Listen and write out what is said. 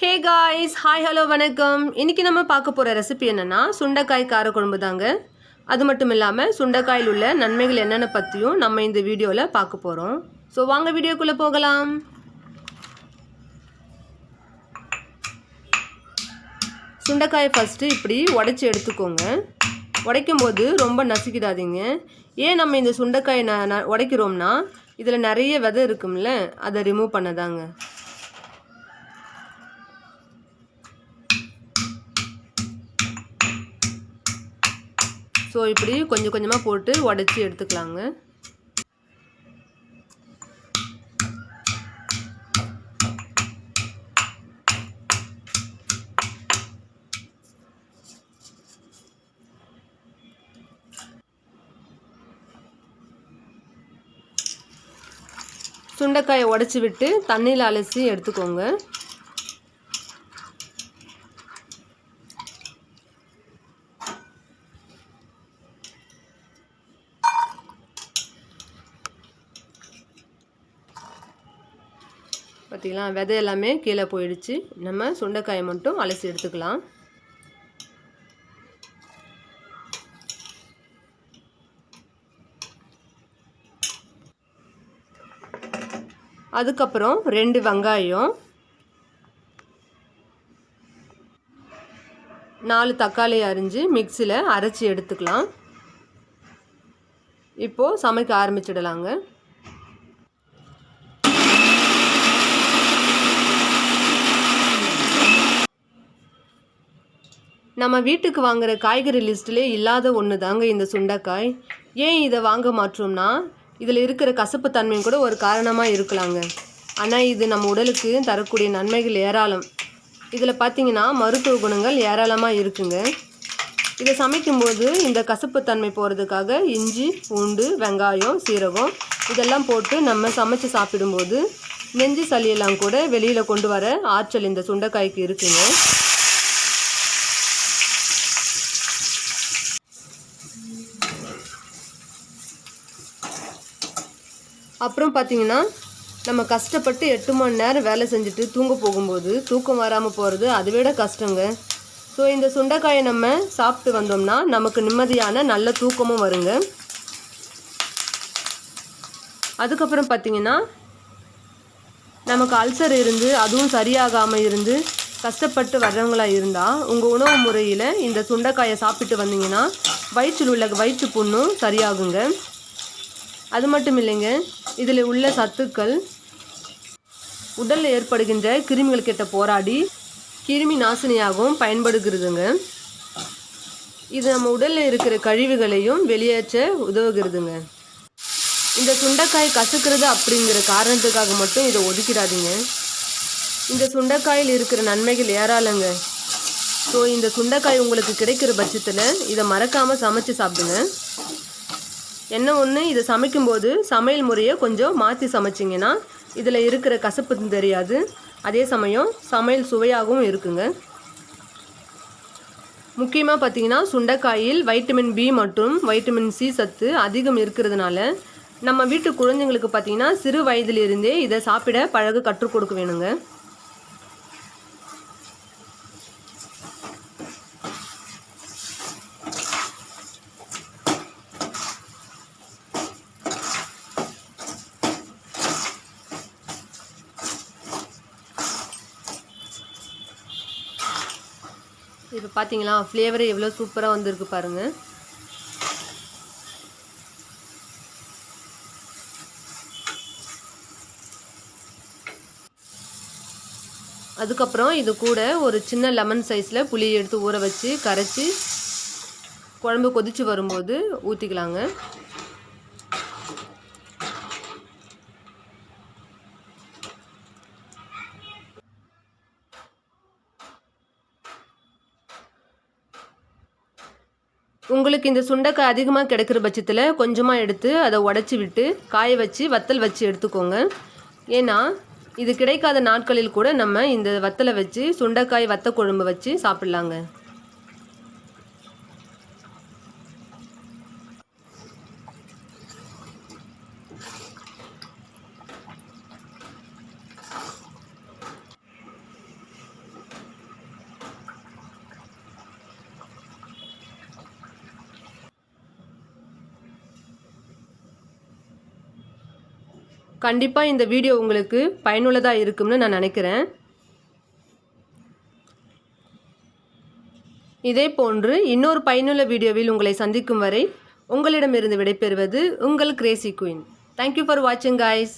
Hey guys hi hello வணக்கம். இன்றைக்கி நம்ம பார்க்க போகிற ரெசிபி என்னென்னா சுண்டைக்காய் காரக்குழம்பு தாங்க. அது மட்டும் இல்லாமல் சுண்டைக்காயில் உள்ள நன்மைகள் என்னென்ன பற்றியும் நம்ம இந்த வீடியோவில் பார்க்க போகிறோம் ஸோ வாங்க வீடியோக்குள்ளே போகலாம். சுண்டைக்காயை ஃபஸ்ட்டு இப்படி உடச்சி எடுத்துக்கோங்க. உடைக்கும் போது ரொம்ப நசுக்கிடாதீங்க. ஏன் நம்ம இந்த சுண்டைக்காயை ந ந உடைக்கிறோம்னா இதில் நிறைய விதை இருக்கும்ல அதை ரிமூவ் பண்ணதாங்க. ஸோ இப்படி கொஞ்சம் கொஞ்சமாக போட்டு உடச்சி எடுத்துக்கலாங்க. சுண்டைக்காயை உடச்சி விட்டு தண்ணியில் அலசி எடுத்துக்கோங்க. பார்த்தீங்களா விதை எல்லாமே கீழே போயிடுச்சு. நம்ம சுண்டைக்காயை மட்டும் அலசி எடுத்துக்கலாம். அதுக்கப்புறம் ரெண்டு வெங்காயம் நாலு தக்காளி அரிஞ்சு மிக்சியில் அரைச்சி எடுத்துக்கலாம். இப்போது சமைக்க ஆரம்பிச்சிடலாங்க. நம்ம வீட்டுக்கு வாங்குகிற காய்கறி லிஸ்ட்டிலே இல்லாத ஒன்று தாங்க இந்த சுண்டைக்காய். ஏன் இதை வாங்க மாற்றோம்னா இதில் இருக்கிற கசப்பு தன்மையும் கூட ஒரு காரணமாக இருக்கலாங்க. ஆனால் இது நம்ம உடலுக்கு தரக்கூடிய நன்மைகள் ஏராளம். இதில் பார்த்தீங்கன்னா மருத்துவ குணங்கள் ஏராளமாக இருக்குங்க. இதை சமைக்கும்போது இந்த கசப்புத்தன்மை போகிறதுக்காக இஞ்சி பூண்டு வெங்காயம் சீரகம் இதெல்லாம் போட்டு நம்ம சமைச்சு சாப்பிடும்போது நெஞ்சு சளியெல்லாம் கூட வெளியில் கொண்டு வர ஆற்றல் இந்த சுண்டைக்காய்க்கு இருக்குங்க. அப்புறம் பார்த்தீங்கன்னா நம்ம கஷ்டப்பட்டு எட்டு மணி நேரம் வேலை செஞ்சுட்டு தூங்க போகும்போது தூக்கம் வராமல் போகிறது அதை விட கஷ்டங்க. ஸோ இந்த சுண்டைக்காயை நம்ம சாப்பிட்டு வந்தோம்னா நமக்கு நிம்மதியான நல்ல தூக்கமும் வருங்க. அதுக்கப்புறம் பார்த்தீங்கன்னா நமக்கு அல்சர் இருந்து அதுவும் சரியாகாமல் இருந்து கஷ்டப்பட்டு வர்றவங்களா இருந்தால் உங்கள் உணவு முறையில் இந்த சுண்டைக்காயை சாப்பிட்டு வந்தீங்கன்னா வயிற்றில் உள்ள வயிற்று புண்ணும் சரியாகுங்க. அது மட்டும் இல்லைங்க. இதில் உள்ள சத்துக்கள். உடலில் ஏற்படுகின்ற கிருமிகள் கிட்ட போராடி கிருமி நாசினியாகவும் பயன்படுகிறதுங்க. இது நம்ம உடலில் இருக்கிற கழிவுகளையும் வெளியேற்ற உதவுகிறதுங்க. இந்த சுண்டைக்காய் கசுக்கிறது அப்படிங்கிற காரணத்துக்காக மட்டும் இதை ஒதுக்கிடாதீங்க. இந்த சுண்டைக்காயில் இருக்கிற நன்மைகள் ஏராளங்க. ஸோ இந்த சுண்டைக்காய் உங்களுக்கு கிடைக்கிற பட்சத்தில் இதை மறக்காமல் சமைச்சு சாப்பிடுங்க. என்ன ஒன்று இதை சமைக்கும்போது சமையல் முறையை கொஞ்சம் மாற்றி சமைச்சிங்கன்னா இதில் இருக்கிற கசப்பு தெரியாது. அதே சமயம் சமையல் சுவையாகவும் இருக்குங்க. முக்கியமாக பார்த்தீங்கன்னா சுண்டைக்காயில் வைட்டமின் பி மற்றும் வைட்டமின் சி சத்து அதிகம் இருக்கிறதுனால நம்ம வீட்டு குழந்தைங்களுக்கு பார்த்தீங்கன்னா சிறு வயதிலிருந்தே இதை சாப்பிட பழக கற்றுக் கொடுக்க வேணுங்க. இப்போ பார்த்தீங்களா ஃப்ளேவர் எவ்வளோ சூப்பராக வந்திருக்கு பாருங்கள் அதுக்கப்புறம் இது கூட ஒரு சின்ன லெமன் சைஸில் புளி எடுத்து ஊற வச்சு கரைச்சி குழம்பு கொதித்து வரும்போது ஊற்றிக்கலாங்க உங்களுக்கு இந்த சுண்டைக்காய் அதிகமாக கிடைக்கிற பட்சத்தில் கொஞ்சமாக எடுத்து அதை உடச்சி விட்டு காய வச்சு வத்தல் வச்சு எடுத்துக்கோங்க. ஏன்னா இது கிடைக்காத நாட்களில் கூட நம்ம இந்த வத்தலை வச்சு சுண்டைக்காய் வத்த குழம்பு வச்சு சாப்பிட்லாங்க. கண்டிப்பாக இந்த வீடியோ உங்களுக்கு பயனுள்ளதாக இருக்கும்னு நான் நினைக்கிறேன். இதே போன்று இன்னொரு பயனுள்ள வீடியோவில் உங்களை சந்திக்கும் வரை உங்களிடமிருந்து விடைபெறுவது உங்கள் crazy queen. Thank you for வாட்சிங் காய்ஸ்